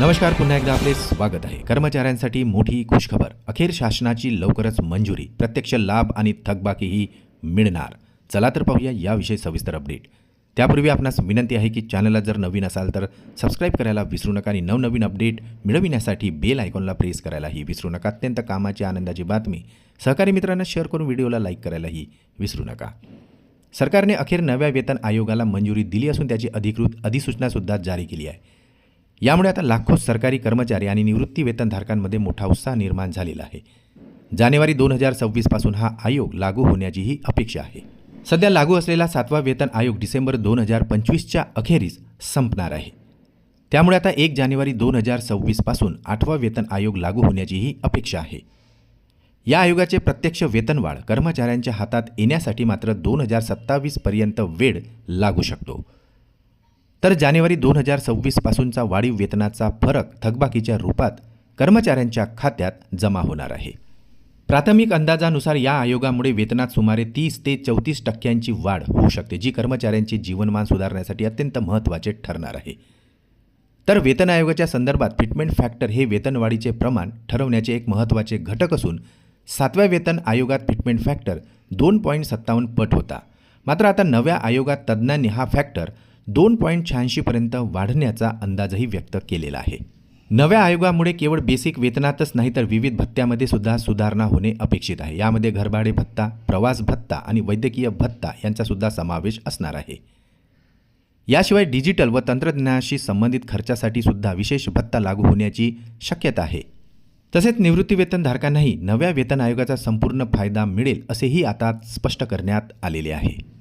नमस्कार पुन्हा एकदा आपले स्वागत आहे. कर्मचाऱ्यांसाठी मोठी खुशखबर. अखेर शासनाची लवकरच मंजुरी. प्रत्यक्ष लाभ आणि थकबाकीही मिळणार. चला तर पाहूया याविषयी सविस्तर अपडेट. त्यापूर्वी आपणास विनंती आहे की चॅनलला जर नवीन असाल तर सबस्क्राईब करायला विसरू नका आणि नवनवीन अपडेट मिळविण्यासाठी बेल आयकॉनला प्रेस करायलाही विसरू नका. अत्यंत कामाची आनंदाची बातमी. सहकारी मित्रांना शेअर करून व्हिडिओला लाईक करायलाही विसरू नका. सरकारने अखेर नव्या वेतन आयोगाला मंजुरी दिली असून त्याची अधिकृत अधिसूचनासुद्धा जारी केली आहे. यामुळे आता लाखो सरकारी कर्मचारी आणि निवृत्ती वेतनधारकांमध्ये मोठा उत्साह निर्माण झालेला आहे. जानेवारी दोन हजार सव्वीसपासून हा आयोग लागू होण्याचीही अपेक्षा आहे. सध्या लागू असलेला सातवा वेतन आयोग डिसेंबर दोन हजार पंचवीसच्या अखेरीस संपणार आहे. त्यामुळे आता एक जानेवारी दोन हजार सव्वीसपासून आठवा वेतन आयोग लागू होण्याचीही अपेक्षा आहे. या आयोगाचे प्रत्यक्ष वेतनवाढ कर्मचाऱ्यांच्या हातात येण्यासाठी मात्र दोन हजार सत्तावीसपर्यंत वेळ लागू शकतो. तर जानेवारी दोन हजार सव्वीसपासूनचा वाढीव वेतनाचा फरक थकबाकीच्या रूपात कर्मचाऱ्यांच्या खात्यात जमा होणार आहे. प्राथमिक अंदाजानुसार या आयोगामुळे वेतनात सुमारे तीस ते चौतीस टक्क्यांची वाढ होऊ शकते जी कर्मचाऱ्यांचे जीवनमान सुधारण्यासाठी अत्यंत महत्त्वाचे ठरणार आहे. तर वेतन आयोगाच्या संदर्भात फिटमेंट फॅक्टर हे वेतनवाढीचे प्रमाण ठरवण्याचे एक महत्त्वाचे घटक असून सातव्या वेतन आयोगात फिटमेंट फॅक्टर दोन पॉईंट सत्तावन्न पट होता. मात्र आता नव्या आयोगात तज्ज्ञांनी हा फॅक्टर दोन पॉईंट शहाऐंशीपर्यंत वाढण्याचा अंदाजही व्यक्त केलेला आहे. नव्या आयोगामुळे केवळ बेसिक वेतनातच नाही तर विविध भत्त्यामध्ये सुद्धा सुधारणा होणे अपेक्षित आहे. यामध्ये घरभाडे भत्ता प्रवास भत्ता आणि वैद्यकीय भत्ता यांचासुद्धा समावेश असणार आहे. याशिवाय डिजिटल व तंत्रज्ञानाशी संबंधित खर्चासाठी सुद्धा विशेष भत्ता लागू होण्याची शक्यता आहे. तसेच निवृत्तीवेतनधारकांनाही नव्या वेतन आयोगाचा संपूर्ण फायदा मिळेल असेही आता स्पष्ट करण्यात आलेले आहे.